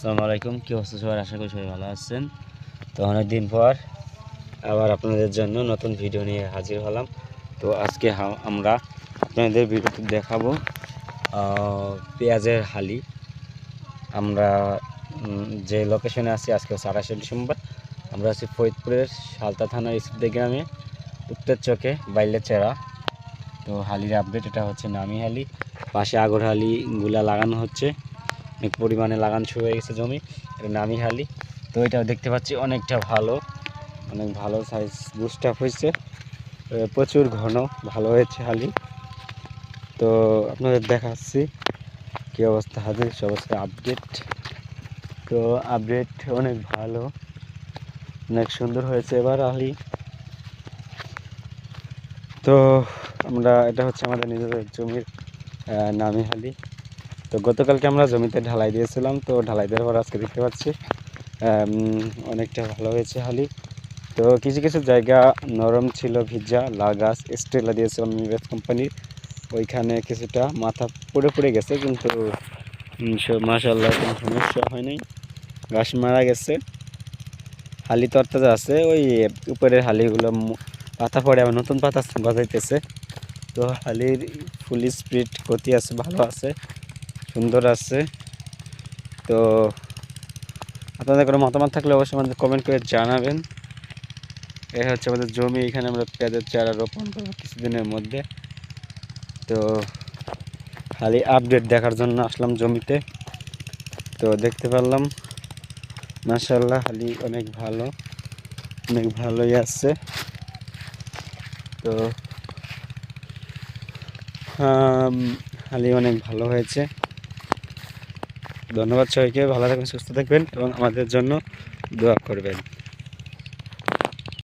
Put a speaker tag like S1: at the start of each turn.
S1: আসসালামু আলাইকুম। কি অবস্থা সবাই আশা করি সবাই ভালো আছেন। তো অনেক দিন পর আবার আপনাদের জন্য নতুন ভিডিও নিয়ে হাজির হলাম। তো আজকে আমরা আপনাদের ভিডিওতে দেখাবো পেঁয়াজের হালি। আমরা যে লোকেশনে আছি, আজকে হচ্ছে আঠাশে ডিসেম্বর। আমরা আছি ফরিদপুরের সালতা থানার ইসুদ্দে গ্রামে, উত্তর চকে বাইলে চেরা তো হালির আপডেট এটা হচ্ছে নামি হালি। পাশে আগর হালিগুলা লাগানো হচ্ছে। অনেক পরিমাণে লাগান শুরু হয়ে গেছে জমি। এটা নামি হালি। তো এটা দেখতে পাচ্ছি অনেকটা ভালো, অনেক ভালো সাইজ বুস্ট আপ হয়েছে। প্রচুর ঘন, ভালো হয়েছে হালি। তো আপনাদের দেখাচ্ছি কী অবস্থা হাজির সে অবস্থা আপডেট তো আপডেট অনেক ভালো, অনেক সুন্দর হয়েছে এবার হালি। তো আমরা, এটা হচ্ছে আমাদের নিজেদের জমির নামি হালি। তো গতকালকে আমরা জমিতে ঢালাই দিয়েছিলাম, তো ঢালাই দেওয়ার পর আজকে দেখতে পাচ্ছি অনেকটা ভালো হয়েছে হালি। তো কিছু কিছু জায়গা নরম ছিল, ভিজা লাগাস স্টেলা দিয়েছিলাম ইউএস কোম্পানির ওইখানে কিছুটা মাথা পড়ে পড়ে গেছে, কিন্তু মাশাল্লাহ কোনো সমস্যা হয়নি ঘাস মারা গেছে। হালি তরতাজা আছে, ওই উপরের হালিগুলো পাতা পড়ে, আবার নতুন পাতা গজাইতেছে তো হালির ফুল স্পিড গতি আছে, ভালো আছে। সুন্দর আছে। তো আপনাদের কোনো মতামত থাকলে অবশ্যই আমাদের কমেন্ট করে জানাবেন। এ হচ্ছে আমাদের জমি, এখানে আমরা পেঁয়াজের চারা রোপণ করব কিছুদিনের মধ্যে। তো খালি আপডেট দেখার জন্য আসলাম জমিতে। তো দেখতে পারলাম মাসাল্লাহ হালি অনেক ভালো, অনেক ভালোই আছে। তো হালি অনেক ভালো হয়েছে। ধন্যবাদ সবাইকে ভালো থাকবেন সুস্থ থাকবেন এবং আমাদের জন্য দোয়া করবেন।